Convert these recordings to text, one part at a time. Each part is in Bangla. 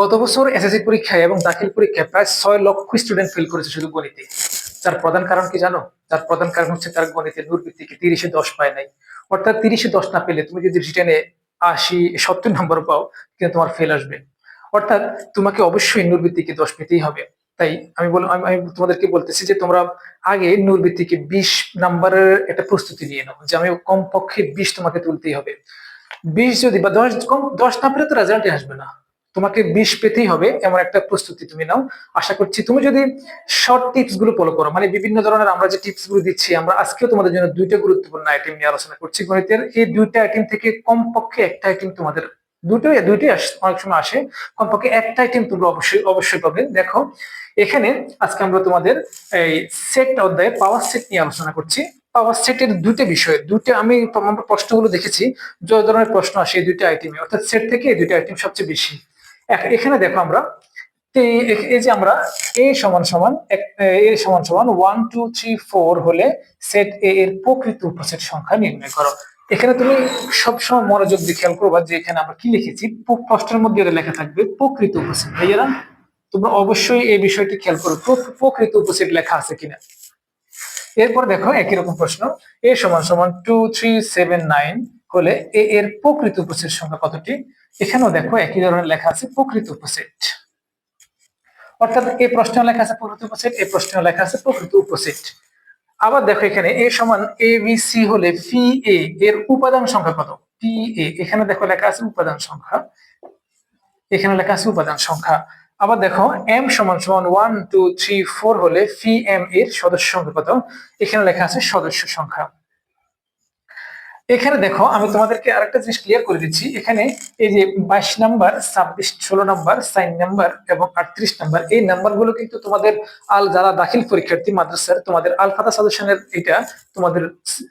গত বছর এসএসসি পরীক্ষায় এবং দাখিল পরীক্ষায় প্রায় ছয় লক্ষ স্টুডেন্ট ফেল করেছে শুধু গণিতে। তার প্রধান কারণ কি জানো? তার প্রধান কারণ হচ্ছে তার গণিতে নূরভিত্তিকে তিরিশে দশ পায় নাই। অর্থাৎ তিরিশে দশ না পেলে তুমি যদি রিটেনে আশি, সত্তর নম্বর পাও, কিন্তু তোমার ফেল আসবে। অর্থাৎ তোমাকে অবশ্যই নূরভিত্তিকে দশ পেতেই হবে। তাই আমি বল আমি তোমাদেরকে বলতেছি যে তোমরা আগে নূরভিত্তিকে বিশ নাম্বারের একটা প্রস্তুতি নিয়ে নাও, যে আমি কমপক্ষে বিশ তোমাকে তুলতেই হবে। বিশ যদি বা দশ কম দশ না পেলে তো রেজাল্টই আসবে না। তোমাকে বিশ পেতেই হবে এমন একটা প্রস্তুতি তুমি নাও। আশা করছি তুমি যদি শর্ট টিপসগুলো ফলো করো মানে বিভিন্ন ধরনের আমরা যে টিপসগুলো দিচ্ছি, আমরা আজকেও তোমাদের জন্য দুইটা গুরুত্বপূর্ণ আইটেম নিয়ে আলোচনা করছি। গণিতের এই দুইটা আইটেম থেকে কমপক্ষে একটা আইটেম তোমাদের দুটোই, দুইটাই অনেক সময় আসে। কমপক্ষে একটা আইটেম তোমরা অবশ্যই অবশ্যই পাবে। দেখো, এখানে আজকে আমরা তোমাদের এই সেট অধ্যায়ে পাওয়ার সেট নিয়ে আলোচনা করছি। পাওয়ার সেটের দুইটা বিষয়, দুইটা আমি আমরা প্রশ্নগুলো দেখেছি। যে ধরনের প্রশ্ন আসে এই দুইটা আইটেমে অর্থাৎ সেট থেকে এই দুইটা আইটেম সবচেয়ে বেশি। এখানে দেখো আমরা এই- যে আমরা এ সমান সমান এ সমান সমান ওয়ান টু থ্রি ফোর হলে সেট এ এর প্রকৃত উপসেট সংখ্যা নির্ণয় করো। এখানে তুমি সবসময় মনোযোগ দিয়ে খেয়াল করবা যে এখানে আমরা কি লিখেছি। প্রশ্নের মধ্যে এটা লেখা থাকবে, প্রকৃত উপসেট। ভাইয়ারা, তোমরা অবশ্যই এই বিষয়টি খেয়াল করো প্রকৃত উপসেট লেখা আছে কিনা। এরপর দেখো একই রকম প্রশ্ন এ সমান সমান টু থ্রি সেভেন নাইন হলে এ এর প্রকৃত উপসেট সংখ্যা কতটি? এখানেও দেখো একই ধরনের লেখা আছে, প্রকৃত উপসেট। অর্থাৎ এই প্রশ্ন লেখা আছে প্রকৃত উপসেট এই প্রশ্ন লেখা আছে প্রকৃত উপসেট। আবার দেখো এখানে এ সমান এ বি সি হলে পি এ এর উপাদান সংখ্যা কত? P A. এখানে দেখো লেখা আছে উপাদান সংখ্যা। এখানে লেখা আছে উপাদান সংখ্যা। আবার দেখো এম সমান সমান ওয়ান, টু, থ্রি, ফোর হলে ফি এম এর সদস্য সংখ্যা কত? এখানে লেখা আছে সদস্য সংখ্যা। এখানে দেখো, আমি তোমাদেরকে আরেকটা জিনিস ক্লিয়ার করে দিচ্ছি। এখানে এই যে বাইশ নাম্বার, ছাব্বিশ, ষোলো নাম্বার, সাইন নাম্বার এবং আটত্রিশ নাম্বার, এই নাম্বারগুলো কিন্তু তোমাদের আল যারা দাখিল পরীক্ষার্থী, মাদ্রাসার, তোমাদের আলফাদা সদস্যের এটা তোমাদের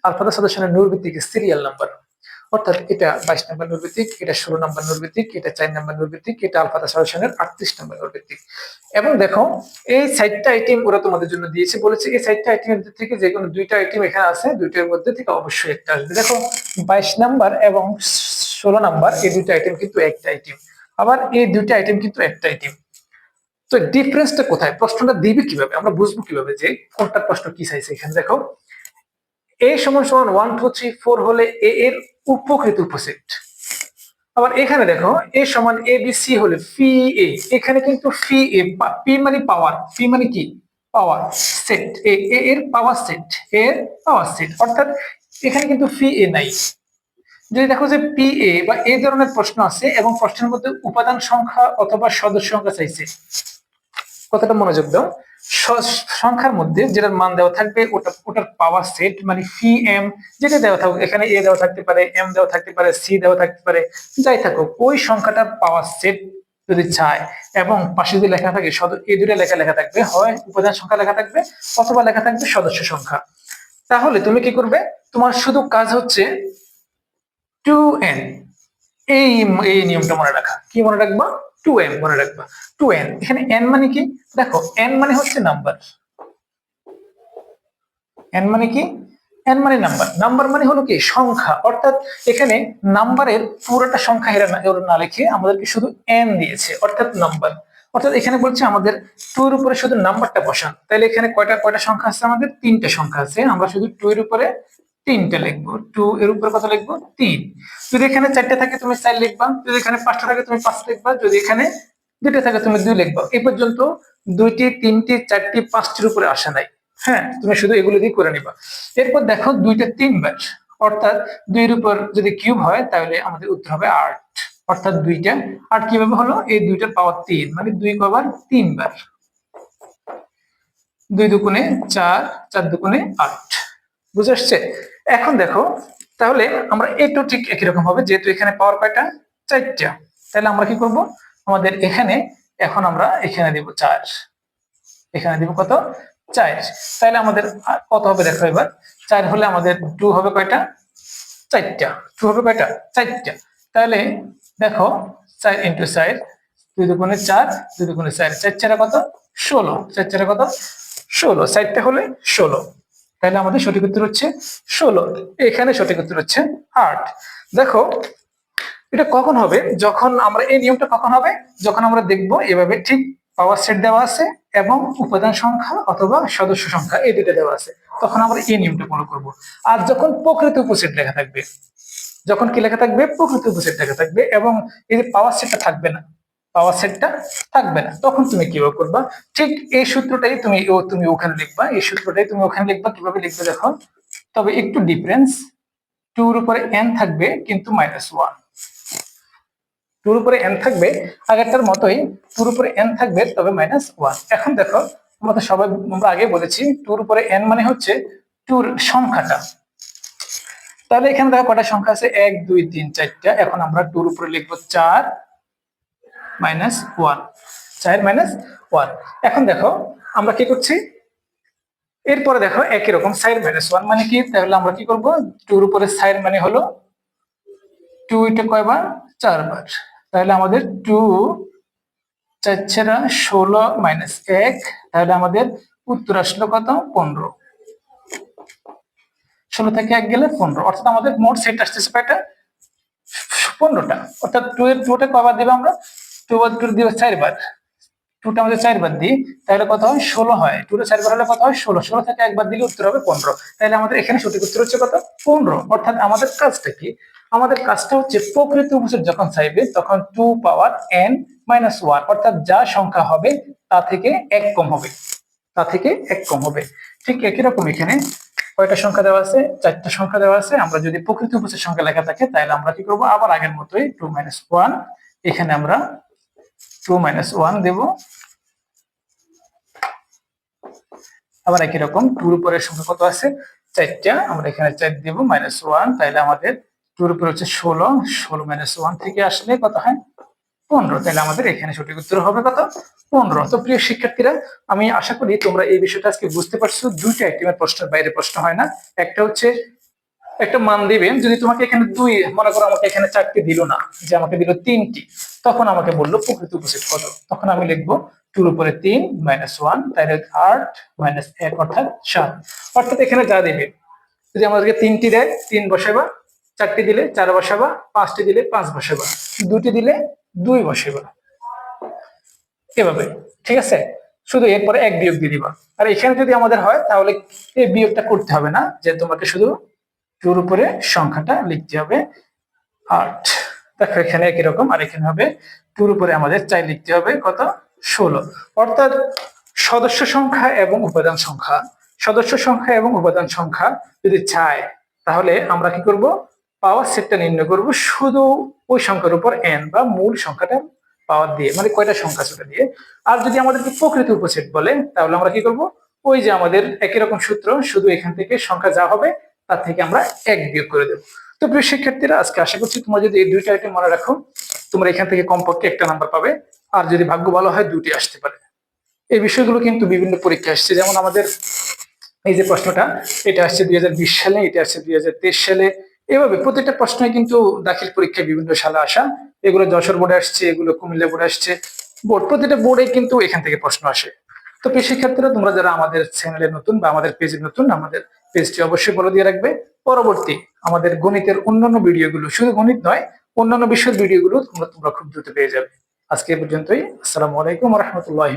আলফাদা সাজেশনের নূরভিত্তিক সিরিয়াল নাম্বার অর্থাৎ এটা বাইশ নাম্বার নূরভিত্তিক এটা ষোলো নাম্বার নূরভিত্তিক এটা চার নাম্বার নূরভিত্তিক এটা আলফাদা সাজেশনের আটত্রিশ নাম্বার নূরভিত্তিক এবং দেখো, এই সাইটটা আইটেম ওরা তোমাদের জন্য দিয়েছে, বলেছে এই সাইটটা আইটেমের থেকে যে কোনো দুইটা আইটেম এখানে আছে, দুইটার মধ্যে থেকে অবশ্যই একটা আসবে। দেখো, বাইশ নাম্বার এবং ষোলো নাম্বার, এই দুইটা আইটেম কিন্তু একটা আইটেম আবার এই দুইটা আইটেম কিন্তু একটা আইটেম তো ডিফারেন্সটা কোথায়? প্রশ্নটা দিবে কীভাবে? আমরা বুঝব কীভাবে যে কোনটা প্রশ্ন কি চাইছে এখানে দেখো। এ সমান সমান ওয়ান টু থ্রি ফোর হলে এ এর উপকৃত উপসেট আবার এখানে দেখো, এ সমান এ বি সি হলে ফি এ এখানে কিন্তু ফি এ পি মানে পাওয়ার ফি মানে কি? পাওয়ার সেট এ এর পাওয়ার সেট এর পাওয়ার সেট অর্থাৎ এখানে কিন্তু ফি এ নাই। যদি দেখো যে পি এ বা এই ধরনের প্রশ্ন আছে এবং প্রশ্নের মধ্যে উপাদান সংখ্যা অথবা সদস্য সংখ্যা চাইছে কতটা মনোযোগ দাও। সংখ্যার মধ্যে যেটার মান দেওয়া থাকবে, ওটা, ওটার পাওয়ার সেট মানে ফি এম যেটা দেওয়া থাকুক, এখানে এ দেওয়া থাকতে পারে এম দেওয়া থাকতে পারে সি দেওয়া থাকতে পারে, যাই থাকুক, ওই সংখ্যাটার পাওয়ার সেট যদি চায়, এবং পাশে যদি লেখা থাকে এই দুটো লেখা লেখা থাকবে, হয় উপাদান সংখ্যা লেখা থাকবে, অথবা লেখা থাকবে সদস্য সংখ্যা। তাহলে তুমি কি করবে? তোমার শুধু কাজ হচ্ছে টু এন এই এই নিয়মটা মনে রাখা। কি মনে রাখবা? টু এন মনে রাখবা। টু এন এখানে এন মানে কি? দেখো এন মানে হচ্ছে নাম্বার এন মানে কি? এন মানে নাম্বার নাম্বার মানে হলো কি? সংখ্যা। অর্থাৎ এখানে নাম্বারের পুরোটা সংখ্যা এরা না লিখে আমাদেরকে শুধু এন দিয়েছে, অর্থাৎ নাম্বার অর্থাৎ এখানে বলছে আমাদের টু এর উপরে শুধু নাম্বারটা বসান। তাহলে এখানে কয়টা কয়টা সংখ্যা আছে আমাদের? তিনটা সংখ্যা আছে। আমরা শুধু টু এর উপরে তিনটা লিখব। টু এর উপরে কত লিখব? তিন। যদি এখানে চারটে থাকে, তুমি চার লিখবা। যদি এখানে পাঁচটা থাকে, তুমি পাঁচ লিখবা। যদি এখানে দুইটা থাকে, তুমি দুই লিখবা। এই পর্যন্ত দুইটি, তিনটি, চারটি, পাঁচটির উপরে আসা নাই। হ্যাঁ তুমি শুধু এগুলো দিয়ে করে নিবা। এরপর দেখো দুইটা তিনবার। অর্থাৎ দুইয়ের উপর যদি কিউব হয়, তাহলে আমাদের উত্তর হবে আট। অর্থাৎ দুইটা। আট কীভাবে হলো? এই দুইটার পাওয়ার তিন। মানে দুই কবার তিনবার। দুই দুগুণে চার চার দুগুণে আট। বুঝে আসছে? এখন দেখো, তাহলে আমরা এটু ঠিক একই রকম হবে, যেহেতু এখানে পাওয়ার কয়টা চারটা। তাহলে আমরা কি করব? আমাদের এখানে, এখন আমরা এখানে দেব চার। এখানে দিব কত? চার। তাহলে আমাদের কত হবে দেখো এবার? চার হলে আমাদের টু হবে কয়টা? চারটা। টু হবে কয়টা? চারটা। তাহলে দেখো, চার ইন্টু চার, দুই দুগুণে চার, দুই দুগুণে চার। চার চারা কত? ষোলো। চার চারা কত? ষোলো। চারটা হলে ষোলো। তাহলে আমাদের সঠিক উত্তর হচ্ছে ষোলো। এখানে সঠিক উত্তর হচ্ছে আট। দেখো, এটা কখন হবে? যখন আমরা, এই নিয়মটা কখন হবে? যখন আমরা দেখব এভাবে ঠিক পাওয়ার সেট দেওয়া আছে এবং উপাদান সংখ্যা অথবা সদস্য সংখ্যা এই দুটো দেওয়া আছে, তখন আমরা এই নিয়মটা ফলো করব। আর যখন প্রকৃত উপসেট লেখা থাকবে, যখন কি লেখা থাকবে? প্রকৃত উপসেট লেখা থাকবে এবং এই যে পাওয়ার সেটটা থাকবে না পাওয়ার সেটটা থাকবে না। তখন তুমি কীভাবে করবা? ঠিক এই সূত্রটাই তুমি তুমি ওখানে লিখবা। এই সূত্রটাই তুমি ওখানে লিখবা। কীভাবে লিখবে দেখো? তবে একটু ডিফারেন্স টুর উপরে এন থাকবে কিন্তু মাইনাস ওয়ান টুর উপরে এন থাকবে, আগেরটার মতোই টুর উপরে এন থাকবে তবে মাইনাস ওয়ান এখন দেখো, আমরা তো সবাই, আমরা আগে বলেছি টুর উপরে এন মানে হচ্ছে টুর সংখ্যাটা। তাহলে এখানে দেখো কটা সংখ্যা আছে? এক, দুই, তিন, চারটা। এখন আমরা টুর উপরে লিখব চার। মাইনাস ওয়ান চার মাইনাস ওয়ান। এখন দেখো, আমরা কি করছি? এরপরে দেখো একই রকম সাইড মাইনাস ওয়ান মানে কি? তাহলে আমরা কি করব? টুর উপরে সাইড মানে হলো টু এটা কয়বার? চারবার। তাহলে আমাদের টু চার ছেড়া ষোলো মাইনাস এক, তাহলে আমাদের উত্তর আসলো কত? পনেরো। ষোলো থেকে এক গেলে পনেরো। অর্থাৎ আমাদের মোট সেট আসতেছে পনেরোটা। অর্থাৎ টু এর টুটা কয়বার দিবে আমরা? টু বার টু দিবে চারবার টুটা আমাদের চারবার দিই। তাহলে কত হয়? ষোলো হয়। টুটা চারবার হলে কত হয়? ষোলো। ষোলো থেকে একবার দিলে উত্তর হবে পনেরো। তাহলে আমাদের এখানে সঠিক উত্তর হচ্ছে কত? পনেরো। অর্থাৎ আমাদের কাজটা কি? আমাদের কাজটা হচ্ছে প্রকৃত উপসেট যখন চাইবে, তখন two power N minus one অর্থাৎ যা সংখ্যা হবে তা থেকে এক কম হবে। তা থেকে এক কম হবে। ঠিক একই রকম এখানে কয়টা সংখ্যা দেওয়া আছে? চারটা সংখ্যা দেওয়া আছে। আমরা যদি প্রকৃত উপসেট সংখ্যা লেখা থাকে, তাহলে আমরা কি করব? আবার আগের মতোই টু মাইনাস ওয়ান এখানে আমরা টু মাইনাস ওয়ান দেব। আবার একই রকম টুর উপরে সংখ্যা কত আছে? চারটা, আমরা এখানে চার দেব মাইনাস ওয়ান তাহলে আমাদের টুর উপরে হচ্ছে ষোলো ষোলো মাইনাস ওয়ান থেকে আসলে কত হয়? পনেরো তাহলে আমাদের এখানে সঠিক উত্তর হবে কত? পনেরো। তো প্রিয় শিক্ষার্থীরা, আমি আশা করি তোমরা এই বিষয়টা আজকে বুঝতে পারছ। দুইটা আইটেমের প্রশ্নের বাইরে প্রশ্ন হয় না। একটা হচ্ছে একটা মান দিবেন, যদি তোমাকে এখানে দুই, মনে করো আমাকে এখানে চারটি দিল না, যে আমাকে দিল তিনটি, তখন আমাকে বলল প্রকৃত উপসেট কত তখন আমি লিখব টুর উপরে তিন মাইনাস ওয়ান তাহলে আট মাইনাস এক, অর্থাৎ সাত। অর্থাৎ এখানে যা দিবে, যদি আমাদেরকে তিনটি দেয়, তিন বসাবা, চারটি দিলে চার বসাবা, পাঁচটি দিলে পাঁচ বসাবা, দুটি দিলে দুই বসাবা। এভাবে, ঠিক আছে? শুধু এরপরে এক বিয়োগ দিয়ে দিবা। আর এখানে যদি আমাদের হয়, তাহলে এই বিয়োগটা করতে হবে না, যে তোমাকে শুধু টুর উপরে সংখ্যাটা লিখতে হবে আট। দেখো এখানে একই রকম, আর এখানে হবে টুর উপরে আমাদের চাই লিখতে হবে, কত? ষোলো। অর্থাৎ সদস্য সংখ্যা এবং উপাদান সংখ্যা। সদস্য সংখ্যা এবং উপাদান সংখ্যা যদি চায়, তাহলে আমরা কি করব? পাওয়ার সেটটা নির্ণয় করব শুধু ওই সংখ্যার উপর এন বা মূল সংখ্যাটা পাওয়ার দিয়ে মানে কয়টা সংখ্যা সেটা দিয়ে। আর যদি আমাদেরকে প্রকৃত উপসেট বলে, তাহলে আমরা কি করব? ওই যে আমাদের একই রকম সূত্র, শুধু এখান থেকে সংখ্যা যা হবে তার থেকে আমরা এক বিয়োগ করে দেবো। তো প্রিয় শিক্ষার্থীরা, আজকে আশা করছি তোমরা যদি এই দুইটা আইটেম মনে রাখো, তোমরা এখান থেকে কমপক্ষে একটা নাম্বার পাবে। আর যদি ভাগ্য ভালো হয় দুটি আসতে পারে। এই বিষয়গুলো কিন্তু বিভিন্ন পরীক্ষা আসছে। যেমন আমাদের এই যে প্রশ্নটা, এটা আসছে দুই সালে, এটা আসছে দুই সালে। এভাবে প্রত্যেকটা প্রশ্নই কিন্তু দাখিল পরীক্ষায় বিভিন্ন সালে আসা। এগুলো যশোর বোর্ডে আসছে, এগুলো কুমিল্লা বোর্ডে আসছে। বোর্ড, প্রতিটা বোর্ডে কিন্তু এখান থেকে প্রশ্ন আসে। তো শিক্ষার্থীরা, তোমরা যারা আমাদের চ্যানেলে নতুন বা আমাদের পেজে নতুন, আমাদের পেজটি অবশ্যই বলে দিয়ে রাখবে। পরবর্তী আমাদের গণিতের অন্যান্য ভিডিওগুলো শুধু গণিত নয়, অন্যান্য বিষয়ের ভিডিওগুলো তোমরা তোমরা খুব দ্রুত পেয়ে যাবে। আজকে পর্যন্তই। আসসালামু আলাইকুম রহমতুল্লাহ